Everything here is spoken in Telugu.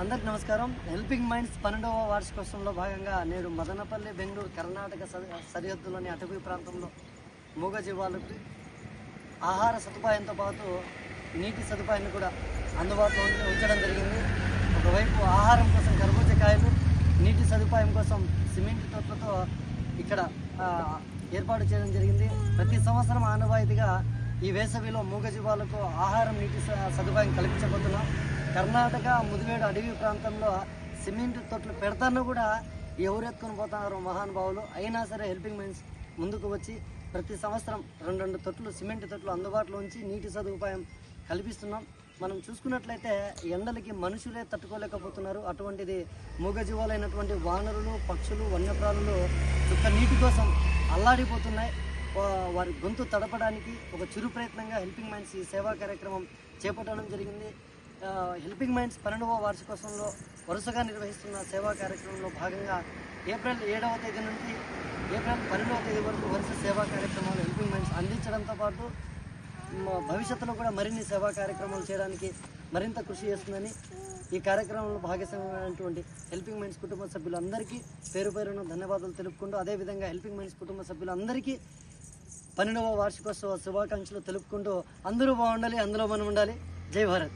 అందరికి నమస్కారం. హెల్పింగ్ మైండ్స్ పన్నెండవ వార్షికోత్సవంలో భాగంగా నేను మదనపల్లి బెంగళూరు కర్ణాటక సరిహద్దులోని అటవీ ప్రాంతంలో మూగజీవాలకు ఆహార సదుపాయంతో పాటు నీటి సదుపాయాన్ని కూడా అందుబాటులో ఉంచడం జరిగింది. ఒకవైపు ఆహారం కోసం కర్బూజకాయలు నీటి సదుపాయం కోసం సిమెంట్ తొట్లతో ఇక్కడ ఏర్పాటు చేయడం జరిగింది. ప్రతి సంవత్సరం ఆనవాయితీగా ఈ వేసవిలో మూగజీవాలకు ఆహారం నీటి స- సదుపాయం కల్పించబోతున్నాం. కర్ణాటక ముదివేడు అడవి ప్రాంతంలో సిమెంట్ తొట్లు పెడతాను కూడా ఎవరెత్తుకుని ఎత్తుకొని పోతున్నారు మహానుభావులు. అయినా సరే హెల్పింగ్ మైండ్స్ ముందుకు వచ్చి ప్రతి సంవత్సరం రెండు రెండు తొట్లు సిమెంట్ తొట్లు అందుబాటులో ఉంచి నీటి సదుపాయం కల్పిస్తున్నాం. మనం చూసుకున్నట్లయితే ఎండలకి మనుషులే తట్టుకోలేకపోతున్నారు. అటువంటిది మూగజీవాలైనటువంటి వానరులు పక్షులు వన్యప్రాణులు చుక్క నీటి కోసం అల్లాడిపోతున్నాయి. వారి గొంతు తడపడానికి ఒక చిరు ప్రయత్నంగా హెల్పింగ్ మైండ్స్ ఈ సేవా కార్యక్రమం చేపట్టడం జరిగింది. హెల్పింగ్ మైండ్స్ పన్నెండవ వార్షికోత్సవంలో వరుసగా నిర్వహిస్తున్న సేవా కార్యక్రమంలో భాగంగా ఏప్రిల్ ఏడవ తేదీ నుంచి ఏప్రిల్ పన్నెండవ తేదీ వరకు వరుస సేవా కార్యక్రమాలు హెల్పింగ్ మైండ్స్ అందించడంతో పాటు భవిష్యత్తులో కూడా మరిన్ని సేవా కార్యక్రమాలు చేయడానికి మరింత కృషి చేస్తుందని ఈ కార్యక్రమంలో భాగస్వామ్యమైనటువంటి హెల్పింగ్ మైండ్స్ కుటుంబ సభ్యులందరికీ పేరు పేరున ధన్యవాదాలు తెలుపుకుంటూ అదేవిధంగా హెల్పింగ్ మైండ్స్ కుటుంబ సభ్యులందరికీ పన్నెండవ వార్షికోత్సవ శుభాకాంక్షలు తెలుపుకుంటూ అందరూ బాగుండాలి అందులో మనం ఉండాలి. జై భారత్.